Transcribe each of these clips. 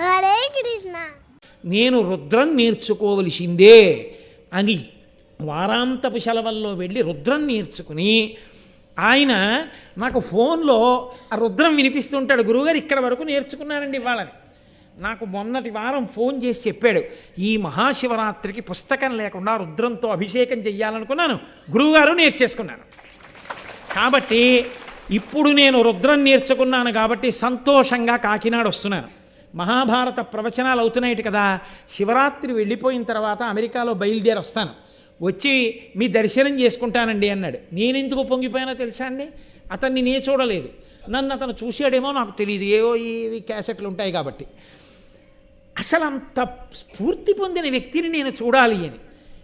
హరే కృష్ణ. నేను రుద్రం నేర్చుకోవలసిందే అని వారాంతపు సెలవుల్లో వెళ్ళి రుద్రం నేర్చుకుని ఆయన నాకు ఫోన్లో ఆ రుద్రం వినిపిస్తుంటాడు గురువుగారు ఇక్కడ వరకు నేర్చుకున్నానండి ఇవాళని. నాకు మొన్నటి వారం ఫోన్ చేసి చెప్పాడు ఈ మహాశివరాత్రికి పుస్తకం లేకుండా రుద్రంతో అభిషేకం చెయ్యాలనుకున్నాను గురువుగారు నేర్చేసుకున్నాను. కాబట్టి ఇప్పుడు నేను రుద్రం నేర్చుకున్నాను కాబట్టి సంతోషంగా కాకినాడ వస్తున్నాను. మహాభారత ప్రవచనాలు అవుతున్నాయి కదా. శివరాత్రి వెళ్ళిపోయిన తర్వాత అమెరికాలో బయలుదేరి వస్తాను. వచ్చి మీ దర్శనం చేసుకుంటానండి అన్నాడు. నేనెందుకు పొంగిపోయానో తెలుసా అండి? అతన్ని నే చూడలేదు. నన్ను అతను చూశాడేమో నాకు తెలియదు ఏవో ఇవి క్యాసెట్లు ఉంటాయి కాబట్టి. అసలు అంత స్ఫూర్తి పొందిన వ్యక్తిని నేను చూడాలి అని.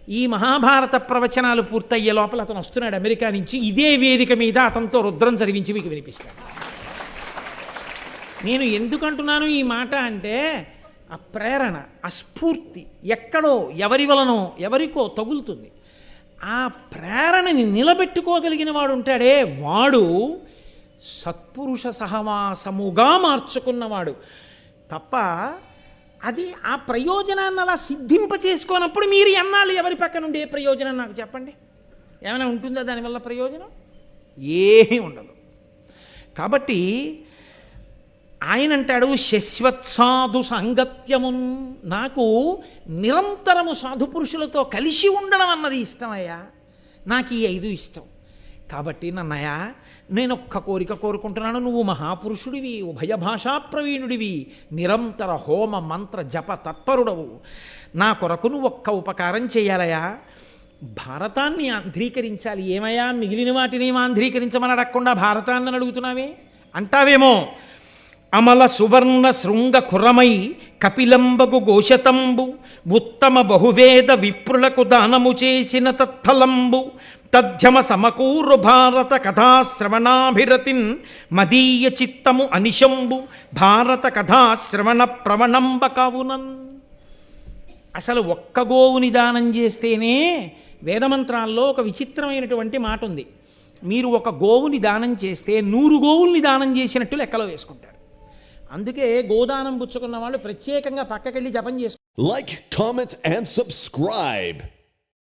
ఈ మహాభారత ప్రవచనాలు పూర్తయ్యే లోపల అతను వస్తున్నాడు అమెరికా నుంచి. ఇదే వేదిక మీద అతనితో రుద్రం చదివించి మీకు వినిపిస్తాడు నేను ఎందుకంటున్నాను ఈ మాట అంటే ఆ ప్రేరణ ఆ స్ఫూర్తి ఎక్కడో ఎవరి వలనో ఎవరికో తగులుతుంది. ఆ ప్రేరణని నిలబెట్టుకోగలిగిన వాడు ఉంటాడే వాడు సత్పురుష సహవాసముగా మార్చుకున్నవాడు. తప్ప అది ఆ ప్రయోజనాన్ని అలా సిద్ధింప చేసుకోనప్పుడు మీరు ఎన్నాళ్ళు ఎవరి పక్కన ఉండే ప్రయోజనం నాకు చెప్పండి? ఏమైనా ఉంటుందా దానివల్ల ప్రయోజనం? ఏమీ ఉండదు. కాబట్టి ఆయన అంటాడు శశ్వత్సాధు సాంగత్యమున్. నాకు నిరంతరము సాధు పురుషులతో కలిసి ఉండడం అన్నది ఇష్టమయ్యా. నాకు ఈ ఐదు ఇష్టం. కాబట్టి నన్నయ్య నేను ఒక్క కోరిక కోరుకుంటున్నాను. నువ్వు మహాపురుషుడివి ఉభయ భాషా ప్రవీణుడివి నిరంతర హోమ మంత్ర జప తత్పరుడవు. నా కొరకు నువ్వు ఒక్క ఉపకారం చేయాలయా భారతాన్ని ఆంధ్రీకరించాలి. ఏమయ్యా? మిగిలిన వాటిని ఏమో ఆంధ్రీకరించమని అడగకుండా భారతాన్ని అడుగుతున్నావే? అంటావేమో? అమల సువర్ణ శృంగ కురమై కపిలంబగు గోషతంబు ఉత్తమ బహువేద విప్రులకు దానము చేసిన తత్ఫలంబు తథ్యమ సమకూరు భారత కథాశ్రవణాభిరతిన్ మదీయ చిత్తము అనిశంబు భారత కథాశ్రవణ ప్రవణంబ కావునన్ అసలు ఒక్క గోవుని దానం చేస్తేనే వేదమంత్రాల్లో ఒక విచిత్రమైనటువంటి మాట ఉంది మీరు ఒక గోవుని దానం చేస్తే నూరు గోవుల్ని దానం చేసినట్టు లెక్కలో వేసుకుంటారు. అందుకే గోదానం పుచ్చుకున్న వాళ్ళు ప్రత్యేకంగా పక్కకెళ్ళి జపం చేసుకో లైక్ comment, అండ్ సబ్స్క్రైబ్